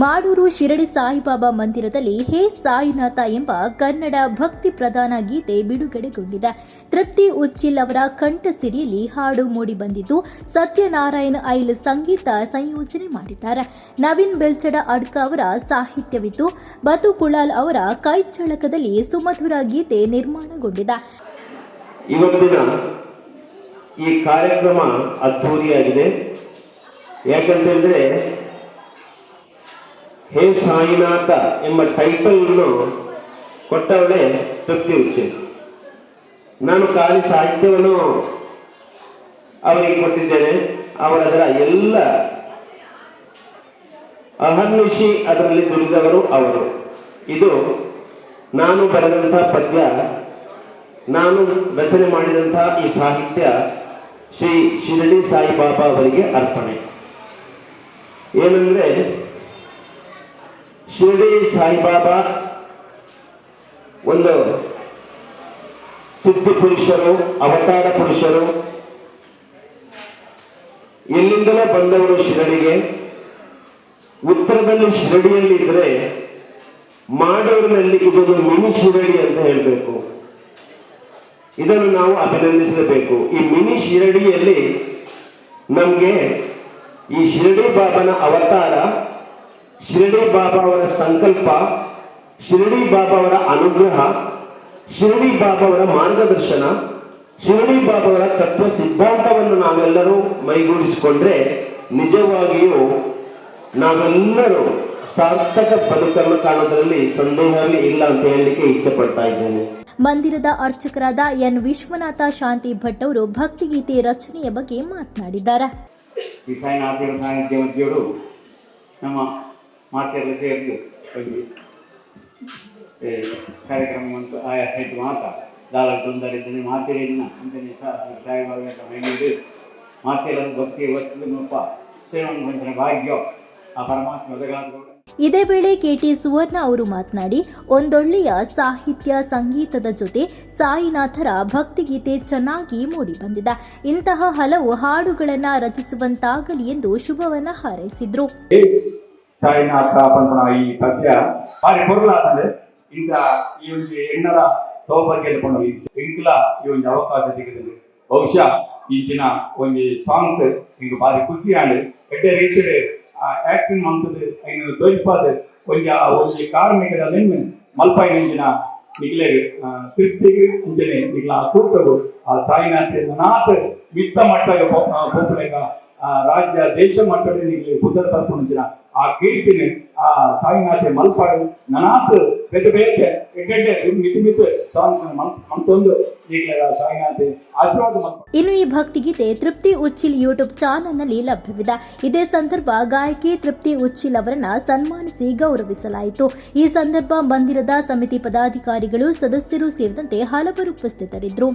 ಮಾಡೂರು ಶಿರಡಿ ಸಾಯಿಬಾಬಾ ಮಂದಿರದಲ್ಲಿ ಹೇ ಸಾಯಿನಾಥ ಎಂಬ ಕನ್ನಡ ಭಕ್ತಿ ಪ್ರಧಾನ ಗೀತೆ ಬಿಡುಗಡೆಗೊಂಡಿದೆ. ತೃಪ್ತಿ ಉಚ್ಚಿಲ್ ಅವರ ಕಂಠಸಿರಿಯಲ್ಲಿ ಹಾಡು ಮೂಡಿ ಮೂಡಿಬಂದಿದ್ದು ಸತ್ಯನಾರಾಯಣ ಐಲ್ ಸಂಗೀತ ಸಂಯೋಜನೆ ಮಾಡಿದ್ದಾರೆ. ನವೀನ್ ಬೆಲ್ಚಡ ಅಡ್ಕ ಅವರ ಸಾಹಿತ್ಯವಿದ್ದು ಬತು ಕುಳಾಲ್ ಅವರ ಕೈಚಳಕದಲ್ಲಿ ಸುಮಧುರ ಗೀತೆ ನಿರ್ಮಾಣಗೊಂಡಿದೆ. ಈ ಕಾರ್ಯಕ್ರಮ ಅದ್ಧೂರಿಯಾಗಿದೆ. ಯಾಕಂತಂದ್ರೆ ಹೇ ಸಾಯಿನಾಥ ಎಂಬ ಟೈಟಲ್ ಅನ್ನು ಕೊಟ್ಟವಳೆ ತೃಪ್ತಿ ಉಚ್ಚೆ ನಾನು ಖಾಲಿ ಸಾಹಿತ್ಯವನ್ನು ಅವರಿಗೆ ಕೊಟ್ಟಿದ್ದೇನೆ. ಅವರದರ ಎಲ್ಲ ಅಹರ್ನಿಶಿ ಅದರಲ್ಲಿ ದುಡಿದವರು ಅವರು. ಇದು ನಾನು ಬರೆದಂತಹ ಪದ್ಯ, ನಾನು ರಚನೆ ಮಾಡಿದಂತಹ ಈ ಸಾಹಿತ್ಯ ಶ್ರೀ ಶಿರಡಿ ಸಾಯಿಬಾಬಾ ಅವರಿಗೆ ಅರ್ಪಣೆ. ಏನಂದ್ರೆ ಶಿರಡಿ ಸಾಯಿಬಾಬಾ ಒಂದು ಸಿದ್ಧಿ ಪುರುಷರು, ಅವತಾರ ಪುರುಷರು. ಎಲ್ಲಿಂದಲೋ ಬಂದವರು ಶಿರಡಿಗೆ. ಉತ್ತರದಲ್ಲಿ ಶಿರಡಿಯಲ್ಲಿ ಇದ್ರೆ ಮಾಡೋರಿನಲ್ಲಿ ಇದೊಂದು ಮಿನಿ ಶಿರಡಿ ಅಂತ ಹೇಳಬೇಕು. ಇದನ್ನು ನಾವು ಅಭಿನಂದಿಸಬೇಕು. ಈ ಮಿನಿ ಶಿರಡಿಯಲ್ಲಿ ನಮಗೆ ಈ ಶಿರಡಿ ಬಾಬನ ಅವತಾರ ಶಿರಡಿ ಬಾಬಾ ಅವರ ಸಂಕಲ್ಪ ಶಿರಡಿ ಬಾಬಾ ಅವರ ಅನುಗ್ರಹ ಶಿರಡಿ ಬಾಬಾ ಅವರ ಮಾರ್ಗದರ್ಶನ ಶಿರಡಿ ಬಾಬಾ ಅವರ ತತ್ವ ಸಿದ್ಧಾಂತವನ್ನು ನಾವೆಲ್ಲರೂ ಮೈಗೂಡಿಸಿಕೊಂಡ್ರೆ ನಿಜವಾಗಿಯೂ ನಾವೆಲ್ಲರೂ ಸಾರ್ಥಕ ಬದುಕನ್ನು ಕಾಣೋದ್ರಲ್ಲಿ ಸಂದೇಹವೇ ಇಲ್ಲ ಅಂತ ಹೇಳಲಿಕ್ಕೆ ಇಷ್ಟಪಡ್ತಾ ಇದ್ದೇನೆ. ಮಂದಿರದ ಅರ್ಚಕರಾದ ಎನ್. ವಿಶ್ವನಾಥ ಶಾಂತಿ ಭಟ್ ಅವರು ಭಕ್ತಿಗೀತೆ ರಚನೆಯ ಬಗ್ಗೆ ಮಾತನಾಡಿದ್ದಾರೆ. ನಮ್ಮ ಮಾತೆಲ್ಲ ಸೇರಿದ್ದು ಒಂದು ಏ, ಕಾರ್ಯಕ್ರಮವಂತೂ ಆಯಾ ಹೇಳಿ ಮಾತ ದಾಳ ತೊಂದರಿದ್ದೀನಿ ಮಾತೆರೆಯನ್ನ ಅಂಜನೆ ಸಾಯಿಬಾಬಾ ಮೈನೀಡು ಮಾತೆಲ್ಲ ಭಕ್ತಿ ವಸ್ತು ನೊಪ್ಪ ಶ್ರೀಮಂತ ವಂಚನ ಭಾಗ್ಯ ಆ ಪರಮಾತ್ಮ ಒದಗಾದ ಇದೇ ವೇಳೆ ಕೆಟಿ ಸುವರ್ಣ ಅವರು ಮಾತನಾಡಿ ಒಂದೊಳ್ಳೆಯ ಸಾಹಿತ್ಯ ಸಂಗೀತದ ಜೊತೆ ಸಾಯಿನಾಥರ ಭಕ್ತಿಗೀತೆ ಚೆನ್ನಾಗಿ ಮೂಡಿಬಂದಿದೆ. ಇಂತಹ ಹಲವು ಹಾಡುಗಳನ್ನ ರಚಿಸುವಂತಾಗಲಿ ಎಂದು ಶುಭವನ್ನ ಹಾರೈಸಿದ್ರು. ಸಾಯಿನಾಥ ಪಂಪನ ಈ ಪದ್ಯ ಭಾರಿ ಕೊರಲಾದ್ರೆ ಇಂಥ ಈ ಒಂದು ಹೆಣ್ಣರ ಸೌಭಾಗ್ಯ ಕೊಂಡು ಇಂಕ್ಲ ಈ ಒಂದು ಅವಕಾಶ ಸಿಗದಲ್ಲಿ ಬಹುಶಃ ಇಂಚಿನ ಒಂದು ಸಾಂಗ್ಸ್ ಹಿಂಗೆ ಭಾರಿ ಖುಷಿ ಆಂಡ್ ಎಡ್ಡೆ ರೀತಿಡ್ ಆಕ್ಟಿಂಗ್ ಮಂತದ ಐನ ತೋರಿಪಾದ ಒಂದು ಆ ಒಂದು ಕಾರ್ಮಿಕರ ನಿನ್ನ ಮಲ್ಪಾಯಿ ಇಂಚಿನ ನಿಗ್ಲೆ ತೃಪ್ತಿಗೆ ಮುಂಚೆನೆ ನಿಗ್ಲ ಆ ಕೂಟರು ಆ ಸಾಯಿನಾಥ ನಾಥ ಮಿತ್ತ ಮಟ್ಟಗ ಆ ರಾಜ್ಯ ದೇಶ ಮಟ್ಟದಲ್ಲಿ ಬುದ್ಧ ತರ್ಪಣಿಂಚಿನ ಆ ಕೀರ್ತಿನ, ಆ ಮಲ್ಪಾಡು ನನಾತ್ ಬೆದ್ದ ಬೇಕೆ ಎಡ್ಡೆಡ್ಡೆ ಮಿತಿ ಮಿತಿ ಸಾಂಗ್ಸ್ ಮಂತೊಂದು ಈಗಲೇ ಸಾಯಿನಾಥೆ ಇನ್ನು ಈ ಭಕ್ತಿಗೀತೆ ತೃಪ್ತಿ ಉಚ್ಚಿಲ್ ಯೂಟ್ಯೂಬ್ ಚಾನೆಲ್ನಲ್ಲಿ ಲಭ್ಯವಿದೆ. ಇದೇ ಸಂದರ್ಭ ಗಾಯಕಿ ತೃಪ್ತಿ ಉಚ್ಚಿಲ್ ಅವರನ್ನ ಸನ್ಮಾನಿಸಿ ಗೌರವಿಸಲಾಯಿತು. ಈ ಸಂದರ್ಭ ಮಂದಿರದ ಸಮಿತಿ ಪದಾಧಿಕಾರಿಗಳು, ಸದಸ್ಯರು ಸೇರಿದಂತೆ ಹಲವರು ಉಪಸ್ಥಿತರಿದ್ದರು.